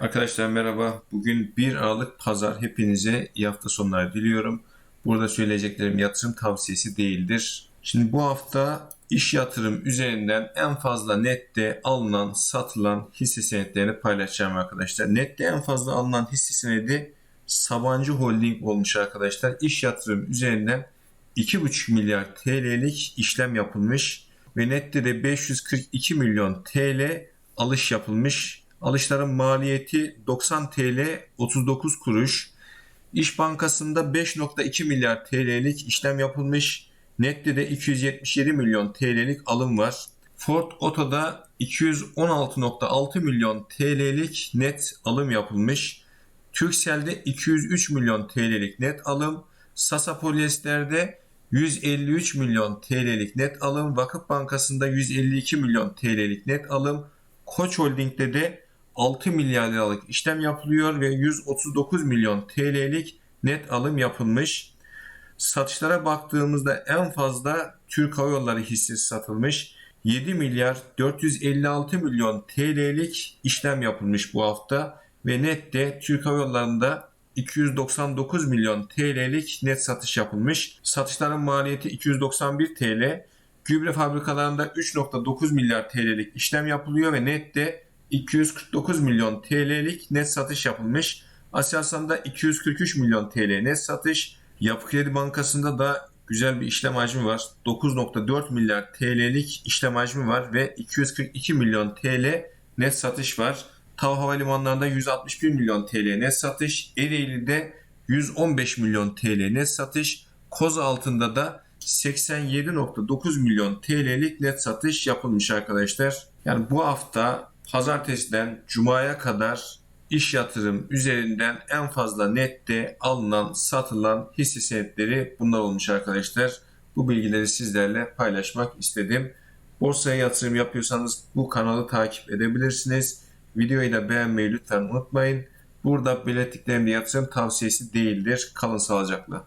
Arkadaşlar merhaba. Bugün 1 Aralık Pazar. Hepinize iyi hafta sonları diliyorum. Burada söyleyeceklerim yatırım tavsiyesi değildir. Şimdi bu hafta iş yatırım üzerinden en fazla nette alınan, satılan hisse senetlerini paylaşacağım arkadaşlar. Nette en fazla alınan hisse senedi Sabancı Holding olmuş arkadaşlar. İş yatırım üzerinden 2,5 milyar TL'lik işlem yapılmış ve nette de 542 milyon TL alış yapılmış. Alışların maliyeti 90 TL 39 kuruş. İş Bankası'nda 5.2 milyar TL'lik işlem yapılmış. Net'te de 277 milyon TL'lik alım var. Ford Oto'da 216.6 milyon TL'lik net alım yapılmış. Turkcell'de 203 milyon TL'lik net alım. Sasa Polyester'de 153 milyon TL'lik net alım. Vakıf Bankası'nda 152 milyon TL'lik net alım. Koç Holding'de de 6 milyar liralık işlem yapılıyor ve 139 milyon TL'lik net alım yapılmış. Satışlara baktığımızda en fazla Türk Hava Yolları hissesi satılmış. 7 milyar 456 milyon TL'lik işlem yapılmış bu hafta ve nette Türk Hava Yolları'nda 299 milyon TL'lik net satış yapılmış. Satışların maliyeti 291 TL. Gübre fabrikalarında 3.9 milyar TL'lik işlem yapılıyor ve nette 249 milyon TL'lik net satış yapılmış. Aselsan'da 243 milyon TL net satış. Yapı Kredi Bankası'nda da güzel bir işlem hacmi var. 9.4 milyar TL'lik işlem hacmi var ve 242 milyon TL net satış var. TAV Havalimanları'nda 161 milyon TL net satış. Ereğli'de 115 milyon TL net satış. Koz altında da 87.9 milyon TL'lik net satış yapılmış arkadaşlar. Yani bu hafta pazartesiden cumaya kadar iş yatırım üzerinden en fazla nette alınan, satılan hisse senetleri bunlar olmuş arkadaşlar. Bu bilgileri sizlerle paylaşmak istedim. Borsaya yatırım yapıyorsanız bu kanalı takip edebilirsiniz. Videoyu da beğenmeyi lütfen unutmayın. Burada belirttiklerim de yatırım tavsiyesi değildir. Kalın sağlıcakla.